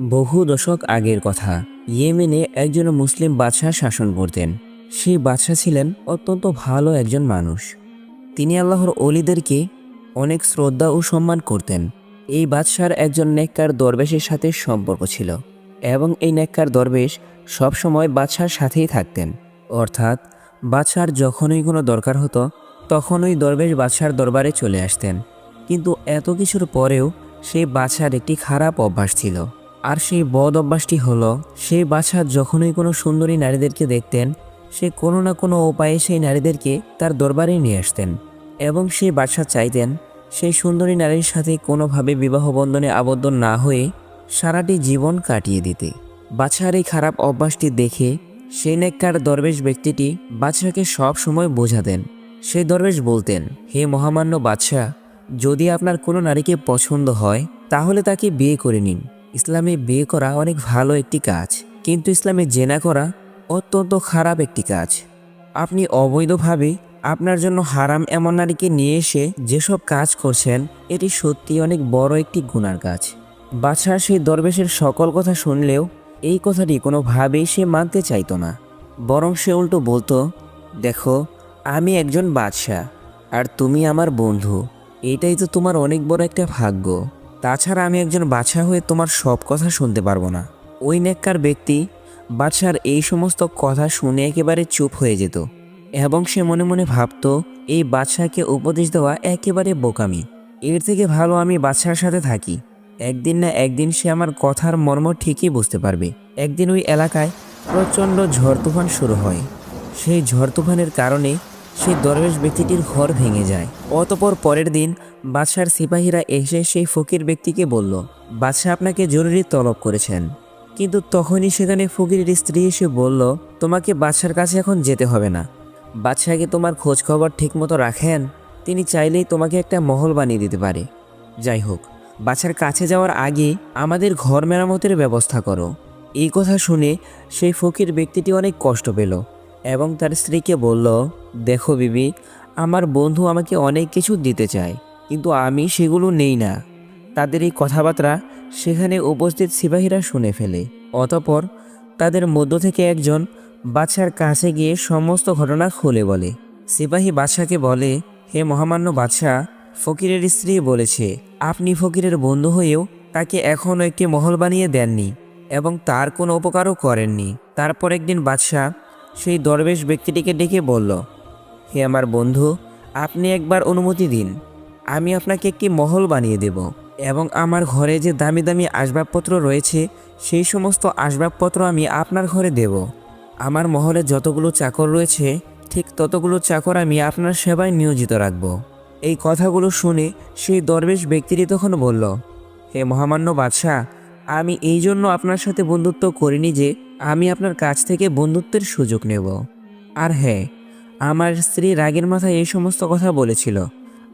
বহু দশক আগের কথা। ইয়েমেনে একজন মুসলিম বাদশাহ শাসন করতেন। সেই বাদশাহ ছিলেন অত্যন্ত ভালো একজন মানুষ। তিনি আল্লাহর অলিদেরকে অনেক শ্রদ্ধা ও সম্মান করতেন। এই বাদশার একজন নেককার দরবেশের সাথে সম্পর্ক ছিল এবং এই নেককার দরবেশ সবসময় বাদশার সাথেই থাকতেন। অর্থাৎ বাদশার যখনই কোনো দরকার হতো, তখনই দরবেশ বাদশার দরবারে চলে আসতেন। কিন্তু এত কিছুর পরেও সেই বাদশার একটি খারাপ অভ্যাস ছিল। আর সেই বদ অভ্যাসটি হলো, সেই বাদশাহ যখনই কোনো সুন্দরী নারীদেরকে দেখতেন, সে কোনো না কোনো উপায়ে সেই নারীদেরকে তার দরবারে নিয়ে আসতেন এবং সেই বাদশাহ চাইতেন সেই সুন্দরী নারীর সাথে কোনোভাবে বিবাহ বন্ধনে আবদ্ধ না হয়ে সারাটি জীবন কাটিয়ে দিতে। বাদশার এই খারাপ অভ্যাসটি দেখে সেই নেককার দরবেশ ব্যক্তিটি বাদশাকে সব সময় বোঝাতেন। সেই দরবেশ বলতেন, হে মহামান্য বাদশাহ, যদি আপনার কোনো নারীকে পছন্দ হয়, তাহলে তাকে বিয়ে করে নিন। ইসলামে বিয়ে করা অনেক ভালো একটি কাজ, কিন্তু ইসলামে জেনা করা অত্যন্ত খারাপ একটি কাজ। আপনি অবৈধভাবে আপনার জন্য হারাম এমন নারীকে নিয়ে এসে যেসব কাজ করছেন, এটি সত্যি অনেক বড় একটি গুনার কাজ। বাদশাহ সেই দরবেশের সকল কথা শুনলেও এই কথাটি কোনোভাবেই সে মানতে চাইতো না। বরং সে উল্টো বলতো, দেখো, আমি একজন বাদশাহ, আর তুমি আমার বন্ধু। এটাই তো তোমার অনেক বড় একটা ভাগ্য। তাছাড়া আমি একজন বাদশাহ হয়ে তোমার সব কথা শুনতে পারব না। ওই নেককার ব্যক্তি বাদশার এই সমস্ত কথা শুনে একেবারে চুপ হয়ে যেত এবং সে মনে মনে ভাবতো, এই বাদশাকে উপদেশ দেওয়া একেবারে বোকামি। এর থেকে ভালো আমি বাদশার সাথে থাকি। একদিন না একদিন সে আমার কথার মর্ম ঠিকই বুঝতে পারবে। একদিন ওই এলাকায় প্রচণ্ড ঝড় তুফান শুরু হয়। সেই ঝড় তুফানের কারণে সেই দরবেশ ব্যক্তিটির ঘর ভেঙে যায়। অতপর পরের দিন বাদশার সিপাহীরা এসে সেই ফকির ব্যক্তিকে বলল, বাদশাহ আপনাকে জরুরি তলব করেছেন। কিন্তু তখনই সেখানে ফকিরের স্ত্রী এসে বলল, তোমাকে বাদশার কাছে এখন যেতে হবে না। বাদশাহকে তোমার খোঁজ খবর ঠিকমতো রাখেন? তিনি চাইলেই তোমাকে একটা মহল বানিয়ে দিতে পারে। যাই হোক, বাদশার কাছে যাওয়ার আগে আমাদের ঘর মেরামতের ব্যবস্থা করো। এই কথা শুনে সেই ফকির ব্যক্তিটি অনেক কষ্ট পেল এবং তার স্ত্রীকে বলল, দেখো বিবি, আমার বন্ধু আমাকে অনেক কিছু দিতে চায়। কিন্তু আমি সেগুলো নেই না। তাদের এই কথাবার্তা সেখানে উপস্থিত সিপাহীরা শুনে ফেলে। অতপর তাদের মধ্য থেকে একজন বাদশার কাছে গিয়ে সমস্ত ঘটনা খুলে বলে। সিপাহী বাদশাকে বলে, হে মহামান্য বাদশাহ ফকিরের স্ত্রী বলেছে, আপনি ফকিরের বন্ধু হয়েও তাকে এখনও একটি মহল বানিয়ে দেননি এবং তার কোনো উপকারও করেননি। তারপর একদিন বাদশাহ সেই দরবেশ ব্যক্তিটিকে ডেকে বলল, হে আমার বন্ধু, আপনি একবার অনুমতি দিন। আমি আপনাকে একটি মহল বানিয়ে দেব এবং আমার ঘরে যে দামি দামি আসবাবপত্র রয়েছে, সেই সমস্ত আসবাবপত্র আমি আপনার ঘরে দেব। আমার মহলে যতগুলো চাকর রয়েছে, ঠিক ততগুলো চাকর আমি আপনার সেবায় নিয়োজিত রাখব। এই কথাগুলো শুনে সেই দরবেশ ব্যক্তিটি তখন বলল, হে মহামান্য বাদশাহ, আমি এই জন্য আপনার সাথে বন্ধুত্ব করিনি যে আমি আপনার কাছ থেকে বন্ধুত্বের সুযোগ নেব। আর হ্যাঁ আমার স্ত্রী রাগের মাথায় এই সমস্ত কথা বলেছিল।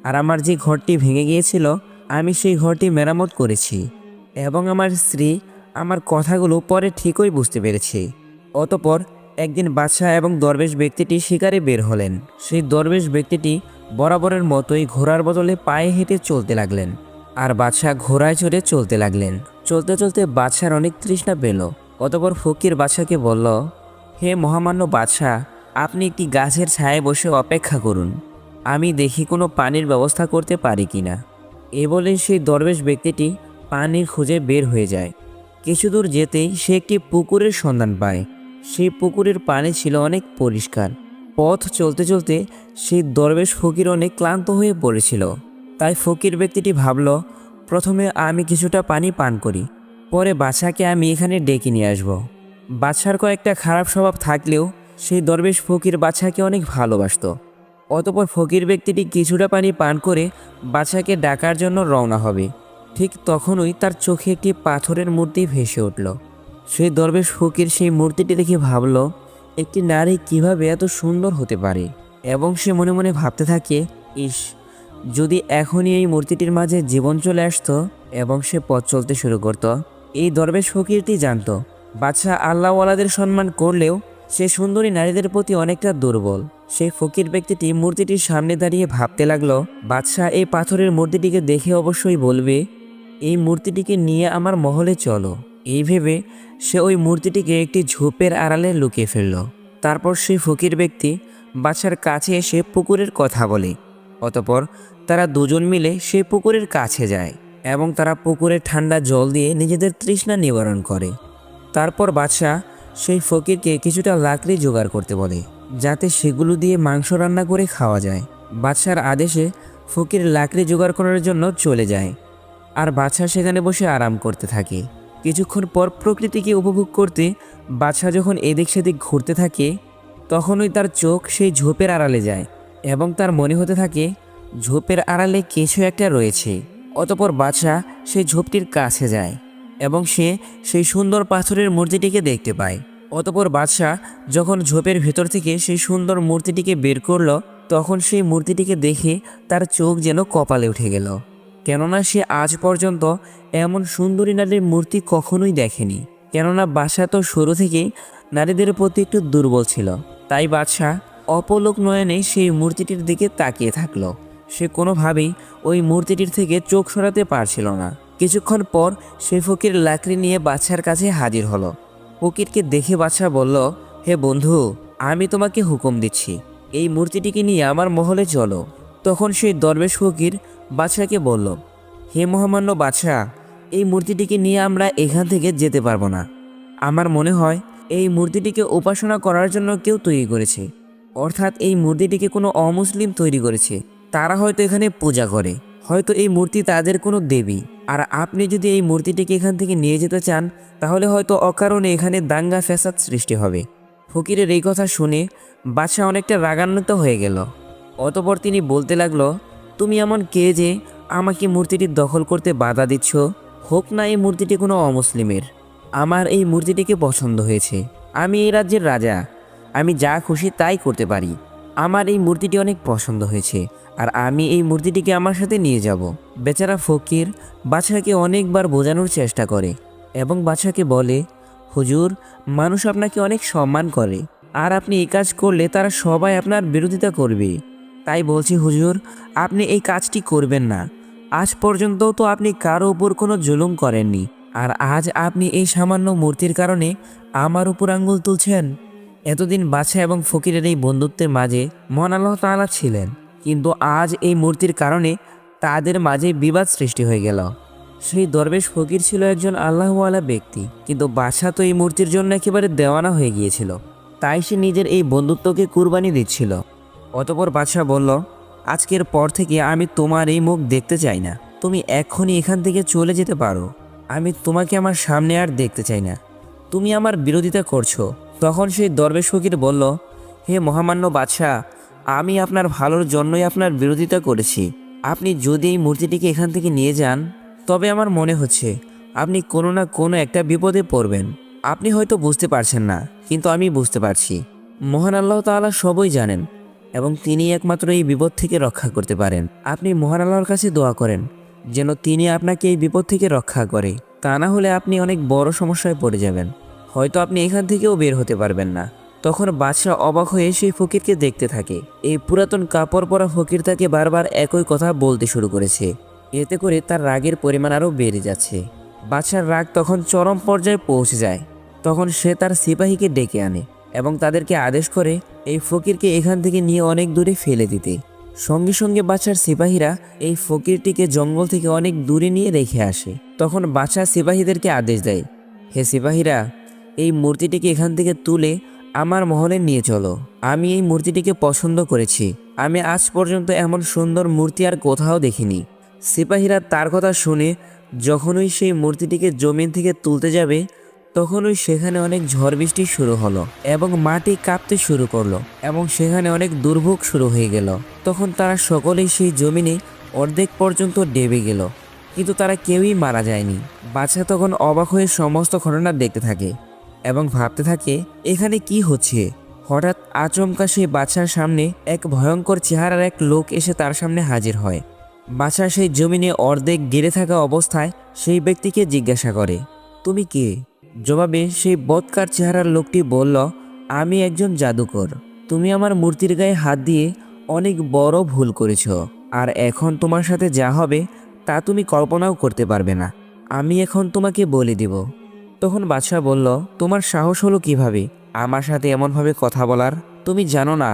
আর আমার যে ঘরটি ভেঙে গিয়েছিল, আমি সেই ঘরটি মেরামত করেছি এবং আমার স্ত্রী আমার কথাগুলো পরে ঠিকই বুঝতে পেরেছি। অতপর একদিন বাদশাহ এবং দরবেশ ব্যক্তিটি শিকারে বের হলেন। সেই দরবেশ ব্যক্তিটি বরাবরের মতোই ঘোড়ার বদলে পায়ে হেঁটে চলতে লাগলেন আর বাদশাহ ঘোড়ায় চড়ে চলতে লাগলেন। চলতে চলতে বাদশার অনেক তৃষ্ণা পেল। অতপর ফকির বাদশাকে বলল, হে মহামান্য বাদশাহ, আপনি একটি গাছের ছায়ায় বসে অপেক্ষা করুন। আমি দেখি কোনো পানির ব্যবস্থা করতে পারি কিনা এ বলে সেই দরবেশ ব্যক্তিটি পানির খুঁজে বের হয়ে যায়। কিছু দূর যেতেই সে একটি পুকুরের সন্ধান পায়। সেই পুকুরের পানি ছিল অনেক পরিষ্কার। পথ চলতে চলতে সেই দরবেশ ফকির অনেক ক্লান্ত হয়ে পড়েছিল। তাই ফকির ব্যক্তিটি ভাবল, প্রথমে আমি কিছুটা পানি পান করি, পরে বাদশাকে আমি এখানে ডেকে নিয়ে আসব। বাদশার কয়েকটা খারাপ স্বভাব থাকলেও সেই দরবেশ ফকির বাদশাকে অনেক ভালোবাসতো। অতপর ফকির ব্যক্তিটি কিছুটা পানি পান করে বাদশাকে ডাকার জন্য রওনা হবে। ঠিক তখনই তার চোখে একটি পাথরের মূর্তি ভেসে উঠল। সেই দরবেশ ফকির সেই মূর্তিটি দেখে ভাবল, একটি নারী কীভাবে এত সুন্দর হতে পারে? এবং সে মনে মনে ভাবতে থাকে, ইস, যদি এখনই এই মূর্তিটির মাঝে জীবন চলে আসতো এবং সে পথ চলতে শুরু করত। এই দরবেশ ফকিরটি জানতো, বাদশাহ আল্লাহওয়ালাদের সম্মান করলেও সে সুন্দরী নারীদের প্রতি অনেকটা দুর্বল। সেই ফকির ব্যক্তিটি মূর্তিটির সামনে দাঁড়িয়ে ভাবতে লাগল, বাদশাহ, এই পাথরের মূর্তিটিকে দেখে অবশ্যই বলবে, এই মূর্তিটিকে নিয়ে আমার মহলে চলো। এই ভেবে সে ওই মূর্তিটিকে একটি ঝোপের আড়ালে লুকিয়ে ফেলল। তারপর সেই ফকির ব্যক্তি বাদশার কাছে এসে পুকুরের কথা বলে। অতপর তারা দুজন মিলে সেই পুকুরের কাছে যায় এবং তারা পুকুরের ঠান্ডা জল দিয়ে নিজেদের তৃষ্ণা নিবারণ করে। তারপর বাদশাহ সেই ফকিরকে কিছুটা লাকড়ি জোগাড় করতে বলে, যাতে সেগুলো দিয়ে মাংস রান্না করে খাওয়া যায়। বাদশার আদেশে ফকির লাকড়ি জোগাড় করার জন্য চলে যায়, আর বাদশাহ সেখানে বসে আরাম করতে থাকে। কিছুক্ষণ পর প্রকৃতিকে উপভোগ করতে বাদশাহ যখন এদিক সেদিক ঘুরতে থাকে, তখনই তার চোখ সেই ঝোপের আড়ালে যায় এবং তার মনে হতে থাকে, ঝোপের আড়ালে কিছু একটা রয়েছে। অতপর বাদশাহ সেই ঝোপটির কাছে যায়। এবং সে সেই সুন্দর পাথরের মূর্তিটিকে দেখতে পায়। অতপর বাদশাহ যখন ঝোপের ভেতর থেকে সেই সুন্দর মূর্তিটিকে বের করল, তখন সেই মূর্তিটিকে দেখে তার চোখ যেন কপালে উঠে গেল। কেননা সে আজ পর্যন্ত এমন সুন্দরী নারীর মূর্তি কখনোই দেখেনি। কেননা বাদশাহ তো শুরু থেকেই নারীদের প্রতি একটু দুর্বল ছিল। তাই বাদশাহ অপলোক নয়নে সেই মূর্তিটির দিকে তাকিয়ে থাকল। সে কোনোভাবেই ওই মূর্তিটির থেকে চোখ সরাতে পারছিল না। কিছুক্ষণ পর সে ফকির লাকড়ি নিয়ে বাদশার কাছে হাজির হলো। ফকিরকে দেখে বাদশাহ বলল, হে বন্ধু, আমি তোমাকে হুকুম দিচ্ছি, এই মূর্তিটিকে নিয়ে আমার মহলে চলো। তখন সেই দরবেশ ফকির বাদশাকে বলল, হে মহামান্য বাদশাহ, এই মূর্তিটিকে নিয়ে আমরা এখান থেকে যেতে পারব না। আমার মনে হয় এই মূর্তিটিকে উপাসনা করার জন্য কেউ তৈরি করেছে। অর্থাৎ এই মূর্তিটিকে কোনো অমুসলিম তৈরি করেছে। তারা হয়তো এখানে পূজা করে। হয়তো এই মূর্তি তাদের কোনো দেবী। আর আপনি যদি এই মূর্তিটিকে এখান থেকে নিয়ে যেতে চান, তাহলে হয়তো অকারণে এখানে দাঙ্গা ফ্যাসাদ সৃষ্টি হবে। ফকিরের এই কথা শুনে বাদশাহ অনেকটা রাগান্বিত হয়ে গেল। অতপর তিনি বলতে লাগল, তুমি এমন কে যে আমাকে মূর্তিটি দখল করতে বাধা দিচ্ছ? হোক না এই মূর্তিটি কোনো অমুসলিমের। আমার এই মূর্তিটিকে পছন্দ হয়েছে। আমি এই রাজ্যের রাজা। আমি যা খুশি তাই করতে পারি। আমার এই মূর্তিটি অনেক পছন্দ হয়েছে, আর আমি এই মূর্তিটিকে আমার সাথে নিয়ে যাব। বেচারা ফকির বাদশাকে অনেকবার বোঝানোর চেষ্টা করে এবং বাদশাকে বলে, হুজুর, মানুষ আপনাকে অনেক সম্মান করে, আর আপনি এই কাজ করলে তারা সবাই আপনার বিরোধিতা করবে। তাই বলছি, হুজুর, আপনি এই কাজটি করবেন না। আজ পর্যন্ত তো আপনি কারও উপর কোনো জুলুম করেননি, আর আজ আপনি এই সামান্য মূর্তির কারণে আমার উপর আঙ্গুল তুলছেন? এতদিন বাছা এবং ফকিরের এই বন্ধুত্বের মাঝে মহান আল্লাহ তাআলা ছিলেন। কিন্তু আজ এই মূর্তির কারণে তাদের মাঝে বিবাদ সৃষ্টি হয়ে গেল। সেই দরবেশ ফকির ছিল একজন আল্লাহওয়ালা ব্যক্তি, কিন্তু বাদশাহ তো এই মূর্তির জন্য একেবারে দেওয়ানা হয়ে গিয়েছিল। তাই সে নিজের এই বন্ধুত্বকে কুরবানি দিচ্ছিল। অতপর বাদশাহ বলল, আজকের পর থেকে আমি তোমার এই মুখ দেখতে চাই না। তুমি এখনই এখান থেকে চলে যেতে পারো। আমি তোমাকে আমার সামনে আর দেখতে চাই না। তুমি আমার বিরোধিতা করছ। তখন সেই দরবেশ ফকির বলল, হে মহামান্য বাদশাহ, আমি আপনার ভালোর জন্যই আপনার বিরোধিতা করেছি। আপনি যদি এই মূর্তিটিকে এখান থেকে নিয়ে যান, তবে আমার মনে হচ্ছে আপনি কোনো না কোনো একটা বিপদে পড়বেন। আপনি হয়তো বুঝতে পারছেন না, কিন্তু আমি বুঝতে পারছি। মহান আল্লাহ তাআলা সবই জানেন এবং তিনি একমাত্র এই বিপদ থেকে রক্ষা করতে পারেন। আপনি মহান আল্লাহর কাছে দোয়া করেন, যেন তিনি আপনাকে এই বিপদ থেকে রক্ষা করে। তা না হলে আপনি অনেক বড় সমস্যায় পড়ে যাবেন। হয়তো আপনি এখান থেকেও বের হতে পারবেন না। তখন বাদশাহ অবাক হয়ে সেই ফকিরকে দেখতে থাকে। এই পুরাতন কাপড় পরা ফকির তাকে বারবার একই কথা বলতে শুরু করেছে। এতে করে তার রাগের পরিমাণ আরও বেড়ে যাচ্ছে। বাদশার রাগ তখন চরম পর্যায়ে পৌঁছে যায়। তখন সে তার সিপাহীকে ডেকে আনে এবং তাদেরকে আদেশ করে এই ফকিরকে এখান থেকে নিয়ে অনেক দূরে ফেলে দিতে। সঙ্গে সঙ্গে বাচ্চার সিপাহীরা এই ফকিরটিকে জঙ্গল থেকে অনেক দূরে নিয়ে রেখে আসে। তখন বাচ্চা সিপাহীদেরকে আদেশ দেয়, হে সিপাহীরা এই মূর্তিটিকে এখান থেকে তুলে আমার মহলে নিয়ে চলো। আমি এই মূর্তিটিকে পছন্দ করেছি। আমি আজ পর্যন্ত এমন সুন্দর মূর্তি আর কোথাও দেখিনি। সিপাহীরা তার কথা শুনে যখনই সেই মূর্তিটিকে জমিন থেকে তুলতে যাবে, তখনই সেখানে অনেক ঝড় বৃষ্টি শুরু হলো এবং মাটি কাঁপতে শুরু করল এবং সেখানে অনেক দুর্ভোগ শুরু হয়ে গেল। তখন তারা সকলেই সেই জমিনে অর্ধেক পর্যন্ত ডেবে গেল, কিন্তু তারা কেউই মারা যায়নি। বাচ্চা তখন অবাক হয়ে সমস্ত ঘটনা দেখতে থাকে। এবং ভাবতে থাকে, এখানে কি হচ্ছে? হঠাৎ আচমকা সেই বাচ্চার সামনে এক ভয়ঙ্কর চেহারার এক লোক এসে তার সামনে হাজির হয়। বাচ্চা সেই জমিনে অর্ধেক গেড়ে থাকা অবস্থায় সেই ব্যক্তিকে জিজ্ঞাসা করে, তুমি কে? জবাবে সেই বৎকার চেহারার লোকটি বলল, আমি একজন জাদুকর। তুমি আমার মূর্তির গায়ে হাত দিয়ে অনেক বড় ভুল করেছ, আর এখন তোমার সাথে যা হবে তা তুমি কল্পনাও করতে পারবে না। আমি এখন তোমাকে বলে দিব। তখন বাদশাহ বলল, তোমার সাহস হলো কীভাবে? আমার সাথে এমনভাবে কথা বলার? তুমি জানো না,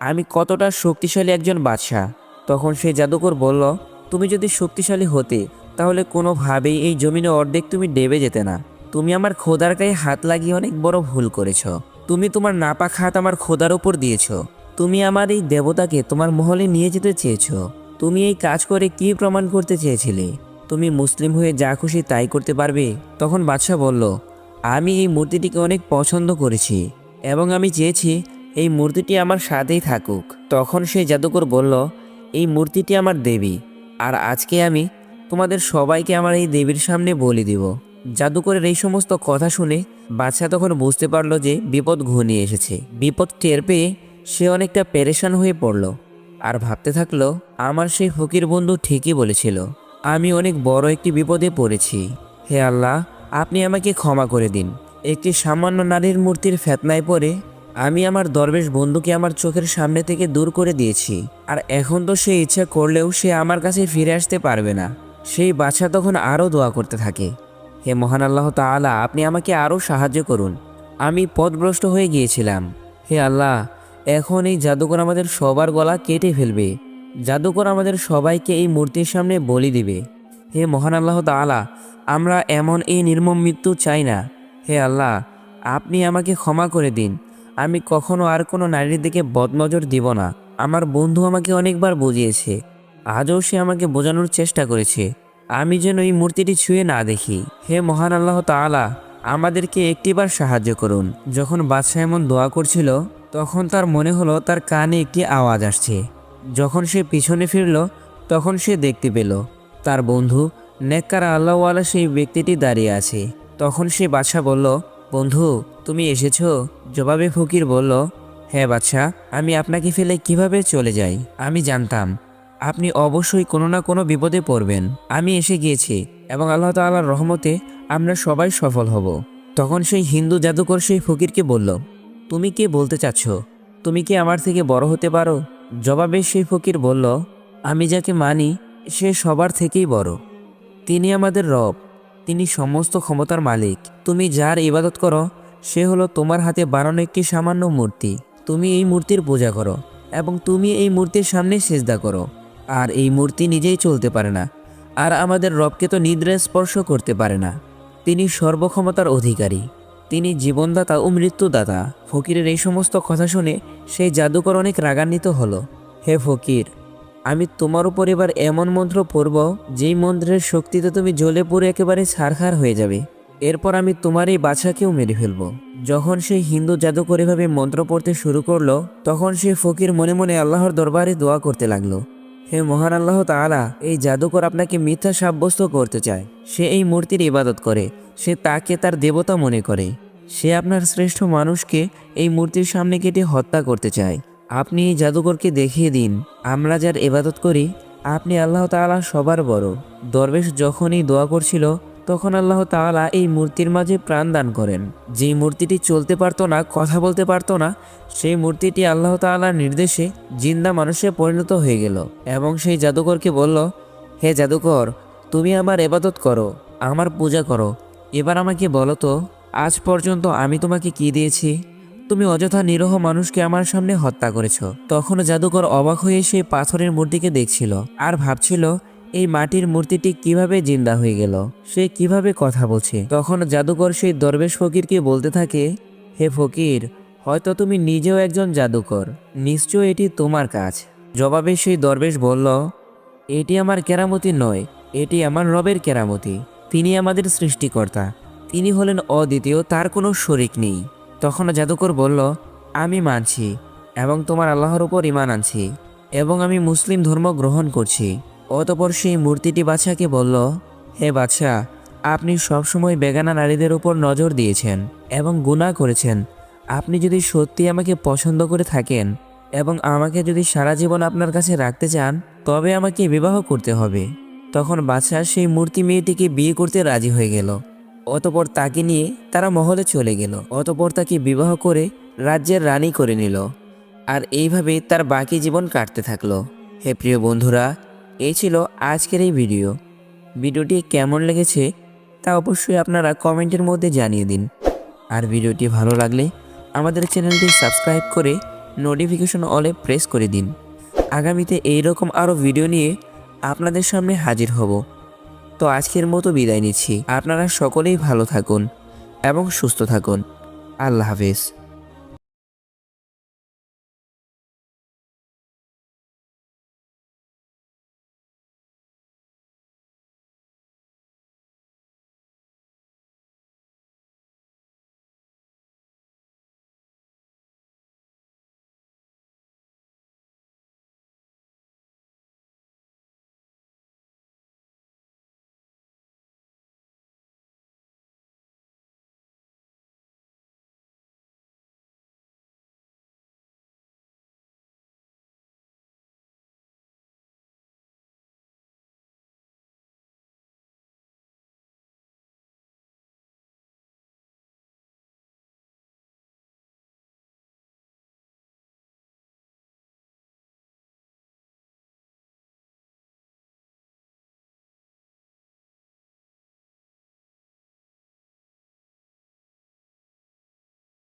আমি কতটা শক্তিশালী একজন বাদশাহ। তখন সেই জাদুকর বলল, তুমি যদি শক্তিশালী হতে, তাহলে কোনোভাবেই এই জমিনে অর্ধেক তুমি ডেবে যেতে না। তুমি আমার খোদার গায়ে হাত লাগিয়ে অনেক বড় ভুল করেছ। তুমি তোমার নাপাক হাত আমার খোদার ওপর দিয়েছ। তুমি আমার এই দেবতাকে তোমার মহলে নিয়ে যেতে চেয়েছ। তুমি এই কাজ করে কি প্রমাণ করতে চেয়েছিলে? তুমি মুসলিম হয়ে যা খুশি তাই করতে পারবে? তখন বাদশাহ বলল, আমি এই মূর্তিটিকে অনেক পছন্দ করেছি এবং আমি চেয়েছি এই মূর্তিটি আমার সাথেই থাকুক। তখন সেই জাদুকর বলল, এই মূর্তিটি আমার দেবী, আর আজকে আমি তোমাদের সবাইকে আমার এই দেবীর সামনে বলি দিব। জাদুকরের এই সমস্ত কথা শুনে বাদশাহ তখন বুঝতে পারল যে বিপদ ঘনিয়ে এসেছে। বিপদ টের পেয়ে সে অনেকটা পেরেশান হয়ে পড়ল আর ভাবতে থাকল, আমার সেই ফকির বন্ধু ঠিকই বলেছিল। আমি অনেক বড় একটি বিপদে পড়েছি। হে আল্লাহ, আপনি আমাকে ক্ষমা করে দিন। একটি সামান্য নারীর মূর্তির ফেতনায় পড়ে আমি আমার দরবেশ বন্ধুকে আমার চোখের সামনে থেকে দূর করে দিয়েছি। আর এখন তো সে ইচ্ছা করলেও সে আমার কাছে ফিরে আসতে পারবে না। সেই বাচ্চা তখন আরও দোয়া করতে থাকে। হে মহান আল্লাহ তাআলা, আপনি আমাকে আরও সাহায্য করুন। আমি পথভ্রষ্ট হয়ে গিয়েছিলাম। হে আল্লাহ, এখন এই জাদুকর আমাদের সবার গলা কেটে ফেলবে। জাদুকর আমাদের সবাইকে এই মূর্তির সামনে বলি দিবে। হে মহান আল্লাহ তাআলা, আমরা এমন এই নির্মম মৃত্যু চাই না। হে আল্লাহ, আপনি আমাকে ক্ষমা করে দিন। আমি কখনো আর কোনো নারীর দিকে বদনজর দিব না। আমার বন্ধু আমাকে অনেকবার বুঝিয়েছে। আজও সে আমাকে বোঝানোর চেষ্টা করেছে। আমি যেন এই মূর্তিটি ছুঁয়ে না দেখি। হে মহান আল্লাহ তাআলা, আমাদেরকে একটিবার সাহায্য করুন। যখন বাদশাহ এমন দোয়া করছিল, তখন তার মনে হলো তার কানে একটি আওয়াজ আসছে। যখন সে পিছনে ফিরল, তখন সে দেখতে পেল, তার বন্ধু নেককার আল্লাহওয়ালা সেই ব্যক্তিটি দাঁড়িয়ে আছে। তখন সে বাদশাহ বলল, বন্ধু, তুমি এসেছ? জবাবে ফকির বলল হ্যাঁ বাদশাহ আমি আপনাকে ফেলে কীভাবে চলে যাই? আমি জানতাম, আপনি অবশ্যই কোনো না কোনো বিপদে পড়বেন। আমি এসে গিয়েছি এবং আল্লাহ তাআলার রহমতে আমরা সবাই সফল হব। তখন সেই হিন্দু জাদুকর সেই ফকিরকে বলল, তুমি কে বলতে চাচ্ছ? তুমি কি আমার থেকে বড় হতে পারো? জবাবে সেই ফকির বলল, আমি যাকে মানি, সে সবার থেকেই বড়। তিনি আমাদের রব, তিনি সমস্ত ক্ষমতার মালিক। তুমি যার ইবাদত করো, সে হলো তোমার হাতে বানানো একটি সামান্য মূর্তি। তুমি এই মূর্তির পূজা করো এবং তুমি এই মূর্তির সামনে সেজদা করো। আর এই মূর্তি নিজেই চলতে পারে না, আর আমাদের রবকে তো নিদ্রায় স্পর্শ করতে পারে না। তিনি সর্বক্ষমতার অধিকারী। তিনি জীবনদাতা ও মৃত্যুদাতা। ফকিরের এই সমস্ত কথা শুনে সেই জাদুকর অনেক রাগান্বিত হলো। হে ফকির, আমি তোমার উপর এবার এমন মন্ত্র পড়ব, যেই মন্ত্রের শক্তিতে তুমি জ্বলে পড়ে একেবারে ছারখার হয়ে যাবে। এরপর আমি তোমার এই বাছাকেও মেরে ফেলব। যখন সেই হিন্দু জাদুকর এভাবে মন্ত্র পড়তে শুরু করল, তখন সে ফকির মনে মনে আল্লাহর দরবারে দোয়া করতে লাগল। হে মহান আল্লাহ তালা এই জাদুকর আপনাকে মিথ্যা সাব্যস্ত করতে চায়। সে এই মূর্তির ইবাদত করে, সে তাকে তার দেবতা মনে করে। সে আপনার শ্রেষ্ঠ মানুষকে এই মূর্তির সামনে কেটে হত্যা করতে চায়। আপনি এই জাদুকরকে দেখিয়ে দিন, আমরা যার ইবাদত করি, আপনি আল্লাহ তালা সবার বড়। দরবেশ যখনই দোয়া করছিল তখন আল্লাহ তাআলা এই মূর্তির মাঝে প্রাণ দান করেন। যেই মূর্তিটি চলতে পারতো না, কথা বলতে পারতো না, সেই মূর্তিটি আল্লাহ তাআলার নির্দেশে জিন্দা মানুষে পরিণত হয়ে গেল এবং সেই জাদুকরকে বলল, হে জাদুকর, তুমি আমার এবাদত করো, আমার পূজা করো। এবার আমাকে বলো তো, আজ পর্যন্ত আমি তোমাকে কি দিয়েছি? তুমি অযথা নিরহ মানুষকে আমার সামনে হত্যা করেছ। তখন জাদুকর অবাক হয়ে সেই পাথরের মূর্তিকে দেখছিল আর ভাবছিল এই মাটির মূর্তিটি কীভাবে জিন্দা হয়ে গেল? সে কীভাবে কথা বলছে? তখন জাদুকর সেই দরবেশ ফকিরকে বলতে থাকে, হে ফকির, হয়তো তুমি নিজেও একজন জাদুকর। নিশ্চয় এটি তোমার কাজ। জবাবে সেই দরবেশ বলল, এটি আমার কেরামতি নয়, এটি আমার রবের কেরামতি। তিনি আমাদের সৃষ্টিকর্তা। তিনি হলেন অদ্বিতীয়, তার কোনো শরিক নেই। তখন জাদুকর বলল, আমি মানছি এবং তোমার আল্লাহর উপর ইমান আনছি এবং আমি মুসলিম ধর্ম গ্রহণ করছি। অতপর সেই মূর্তিটি বাদশাকে বলল, হে বাদশাহ, আপনি সবসময় বেগানা নারীদের উপর নজর দিয়েছেন এবং গুনাহ করেছেন। আপনি যদি সত্যি আমাকে পছন্দ করে থাকেন এবং আমাকে যদি সারা জীবন আপনার কাছে রাখতে চান, তবে আমাকে বিবাহ করতে হবে। তখন বাদশাহ সেই মূর্তি মেয়েটিকে বিয়ে করতে রাজি হয়ে গেল। অতপর তাকে নিয়ে তারা মহলে চলে গেল। অতপর তাকে বিবাহ করে রাজ্যের রানী করে নিল। আর এইভাবে তার বাকি জীবন কাটতে থাকল। হে প্রিয় বন্ধুরা এই ছিল আজকের এই ভিডিও। ভিডিওটি কেমন লেগেছে তা অবশ্যই আপনারা কমেন্টের মধ্যে জানিয়ে দিন। আর ভিডিওটি ভালো লাগলে আমাদের চ্যানেলটি সাবস্ক্রাইব করে নোটিফিকেশন অলে প্রেস করে দিন। আগামীতে এই রকম আরও ভিডিও নিয়ে আপনাদের সামনে হাজির হব। তো আজকের মতো বিদায় নিচ্ছি। আপনারা সকলেই ভালো থাকুন এবং সুস্থ থাকুন। আল্লাহ হাফেজ।